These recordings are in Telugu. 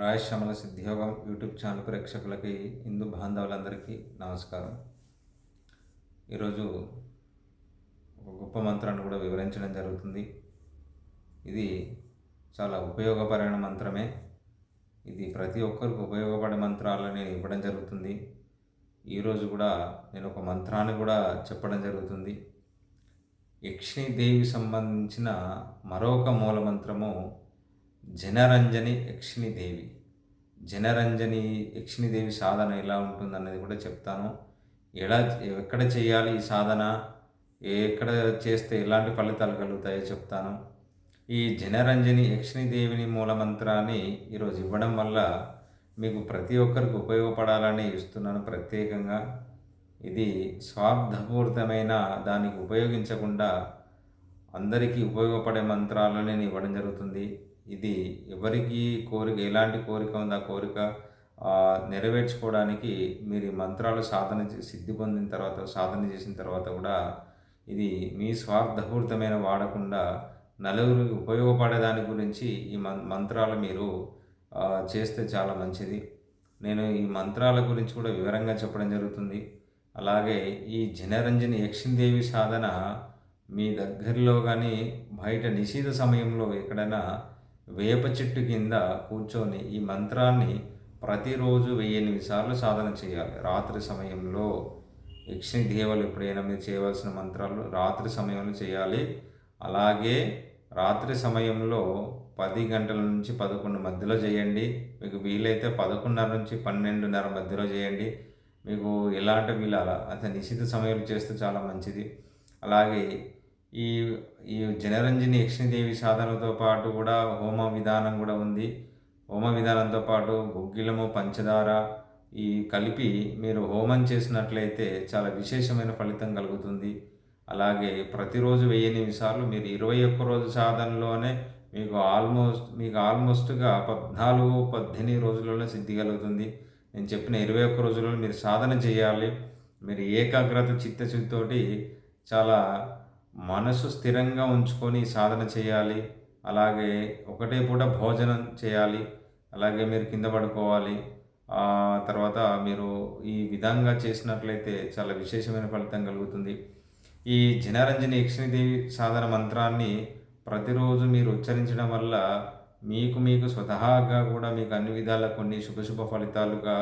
రాయశ్యామల సిద్ధియోగం యూట్యూబ్ ఛానల్ ప్రేక్షకులకి హిందూ బాంధవులందరికీ నమస్కారం. ఈరోజు ఒక గొప్ప మంత్రాన్ని కూడా వివరించడం జరుగుతుంది. ఇది చాలా ఉపయోగపరమైన మంత్రమే. ఇది ప్రతి ఒక్కరికి ఉపయోగపడే మంత్రాలను నేను ఇవ్వడం జరుగుతుంది. ఈరోజు కూడా నేను ఒక మంత్రాన్ని కూడా చెప్పడం జరుగుతుంది. యక్షిణీదేవి సంబంధించిన మరొక మూల మంత్రము జనరంజని యక్షిణీదేవి. జనరంజని యక్షిణీదేవి సాధన ఎలా ఉంటుందన్నది కూడా చెప్తాను. ఎలా ఎక్కడ చేయాలి ఈ సాధన? ఎక్కడ చేస్తే ఎలాంటి ఫలితాలు కలుగుతాయో చెప్తాను. ఈ జనరంజని యక్షిణీదేవిని మూలమంత్రాన్ని ఈరోజు ఇవ్వడం వల్ల మీకు ప్రతి ఒక్కరికి ఉపయోగపడాలని ఇస్తున్నాను ప్రత్యేకంగా. ఇది స్వార్థపూరితమైన దానికి ఉపయోగించకుండా అందరికీ ఉపయోగపడే మంత్రాలని నేను ఇవ్వడం జరుగుతుంది. ఇది ఎవరికి కోరిక ఎలాంటి కోరిక ఉందో కోరిక నెరవేర్చుకోవడానికి మీరు ఈ మంత్రాలు సాధన సిద్ధి పొందిన తర్వాత సాధన చేసిన తర్వాత కూడా ఇది మీ స్వార్థపూరితమైన వాడకుండా నలుగురికి ఉపయోగపడే దాని గురించి ఈ మంత్రాలు మీరు చేస్తే చాలా మంచిది. నేను ఈ మంత్రాల గురించి కూడా వివరంగా చెప్పడం జరుగుతుంది. అలాగే ఈ జనరంజని యక్షిందేవి సాధన మీ దగ్గరలో కానీ బయట నిషేధ సమయంలో ఎక్కడైనా వేప చెట్టు కింద కూర్చొని ఈ మంత్రాన్ని ప్రతిరోజు వెయ్యి సార్లు సాధన చేయాలి. రాత్రి సమయంలో యక్షిణి దేవలు ఎప్పుడైనా మీరు చేయవలసిన మంత్రాలు రాత్రి సమయంలో చేయాలి. అలాగే రాత్రి సమయంలో పది గంటల నుంచి పదకొండు మధ్యలో చేయండి. మీకు వీలైతే పదకొండున్నర నుంచి పన్నెండున్నర మధ్యలో చేయండి. మీకు ఎలాంటి వీలాల అతని నిశ్చిత సమయంలో చేస్తే చాలా మంచిది. అలాగే ఈ ఈ జనరంజని యక్షిణీదేవి సాధనతో పాటు కూడా హోమ విధానం కూడా ఉంది. హోమ విధానంతో పాటు గుగ్గిలము పంచదార ఈ కలిపి మీరు హోమం చేసినట్లయితే చాలా విశేషమైన ఫలితం కలుగుతుంది. అలాగే ప్రతిరోజు వెయ్యి నిమిషాలు మీరు ఇరవై ఒక్క రోజు సాధనలోనే మీకు ఆల్మోస్ట్ మీకు ఆల్మోస్ట్గా పద్నాలుగు పద్దెనిమిది రోజులలో సిద్ధి కలుగుతుంది. నేను చెప్పిన ఇరవై ఒక్క రోజుల్లో మీరు సాధన చేయాలి. మీరు ఏకాగ్రత చిత్తశుద్ధితోటి చాలా మనసు స్థిరంగా ఉంచుకొని సాధన చేయాలి. అలాగే ఒకటే పూట భోజనం చేయాలి. అలాగే మీరు కింద పడుకోవాలి. తర్వాత మీరు ఈ విధంగా చేసినట్లయితే చాలా విశేషమైన ఫలితం కలుగుతుంది. ఈ జనరంజని యక్షిణీదేవి సాధన మంత్రాన్ని ప్రతిరోజు మీరు ఉచ్చరించడం వల్ల మీకు మీకు స్వతహాగా కూడా మీకు అన్ని విధాల కొన్ని శుభశుభ ఫలితాలుగా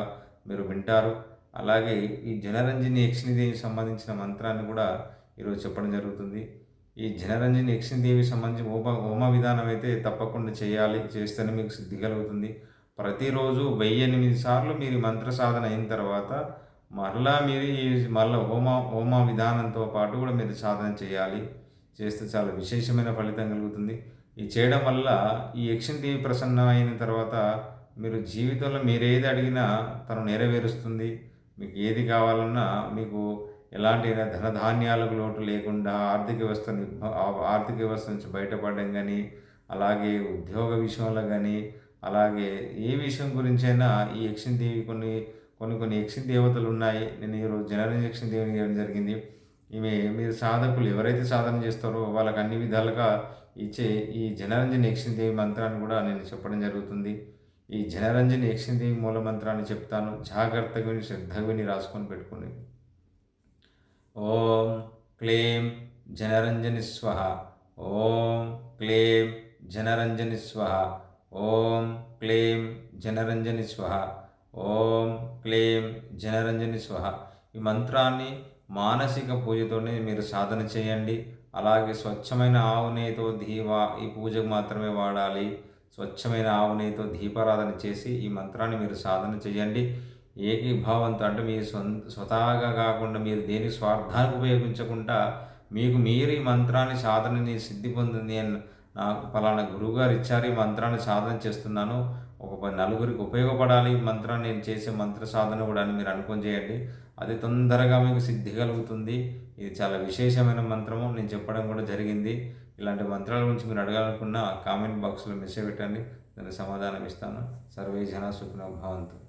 మీరు వింటారు. అలాగే ఈ జనరంజని యక్షిణీదేవికి సంబంధించిన మంత్రాన్ని కూడా ఈరోజు చెప్పడం జరుగుతుంది. ఈ జనరంజని యక్షిణీదేవి సంబంధించి హోమ హోమ విధానం అయితే తప్పకుండా చేయాలి చేస్తేనే మీకు సిద్ధి కలుగుతుంది. ప్రతిరోజు వెయ్యి ఎనిమిది సార్లు మీరు మంత్ర సాధన అయిన తర్వాత మరలా మీరు ఈ మళ్ళీ హోమ హోమ విధానంతో పాటు కూడా మీరు సాధన చేయాలి. చేస్తే చాలా విశేషమైన ఫలితం కలుగుతుంది. ఇది చేయడం వల్ల ఈ యక్షిణీదేవి ప్రసన్న అయిన తర్వాత మీరు జీవితంలో మీరు ఏది అడిగినా తను నెరవేరుస్తుంది. మీకు ఏది కావాలన్నా మీకు ఎలాంటి ధనధాన్యాలకు లోటు లేకుండా ఆర్థిక వ్యవస్థని ఆర్థిక వ్యవస్థ నుంచి బయటపడడం కానీ అలాగే ఉద్యోగ విషయంలో కానీ అలాగే ఏ విషయం గురించైనా ఈ యక్షిణీదేవి కొన్ని కొన్ని కొన్ని యక్షిణ దేవతలు ఉన్నాయి. నేను ఈరోజు జనరల్ యక్షిణ దేవిని చేయడం జరిగింది. ఈమె మీరు సాధకులు ఎవరైతే సాధన చేస్తారో వాళ్ళకి అన్ని విధాలుగా ఇచ్చే ఈ జనరంజన్ యక్షిణదేవి మంత్రాన్ని కూడా నేను చెప్పడం జరుగుతుంది. ఈ జనరంజన యక్షిణదేవి మూల మంత్రాన్ని చెప్తాను. జాగ్రత్తగా విని శ్రద్ధగా విని రాసుకొని పెట్టుకుని ఓం క్లేం జనరంజని స్వహ. ఓం క్లేం జనరంజని స్వహ. ఓం క్లేం జనరంజని స్వహ. ఓం క్లేం జనరంజని స్వహ. ఈ మంత్రాన్ని మానసిక పూజతోనే మీరు సాధన చేయండి. అలాగే స్వచ్ఛమైన ఆవు నెయ్యితో దీవా ఈ పూజకు మాత్రమే వాడాలి. స్వచ్ఛమైన ఆవు నెయ్యితో దీపారాధన చేసి ఈ మంత్రాన్ని మీరు సాధన చేయండి. ఏకీభావంతో అంటే మీ సొంత స్వతహాగా కాకుండా మీరు దేని స్వార్థానికి ఉపయోగించకుండా మీకు మీరు ఈ మంత్రాన్ని సాధనని సిద్ధి పొందింది అని నాకు ఫలానా గురువుగారు ఇచ్చారు. ఈ మంత్రాన్ని సాధన చేస్తున్నాను. ఒక నలుగురికి ఉపయోగపడాలి. మంత్రాన్ని నేను చేసే మంత్ర సాధన కూడా అని మీరు అనుకుని చేయండి. అది తొందరగా మీకు సిద్ధి కలుగుతుంది. ఇది చాలా విశేషమైన మంత్రము. నేను చెప్పడం కూడా జరిగింది. ఇలాంటి మంత్రాల గురించి మీరు అడగాలనుకున్న కామెంట్ బాక్స్లో మెసేజ్ పెట్టండి. దానికి సమాధానం ఇస్తాను. సర్వే జన సుఖిన భవంతు.